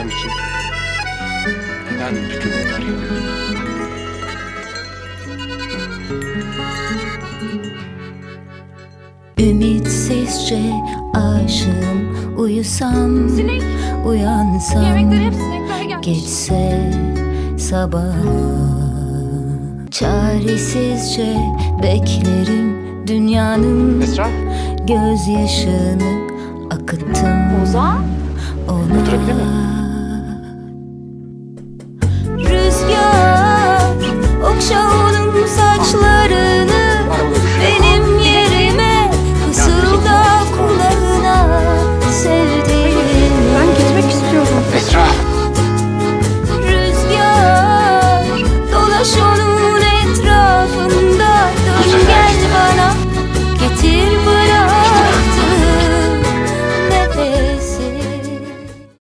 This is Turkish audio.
adam için neden bütün bunları yapıyorsun? Ümitsizce aşığım Uyusam, Sinek. uyansam Geçse sabah Çaresizce beklerim Dünyanın Esra, gözyaşını akıttım Ozan. Ona Oturabilir?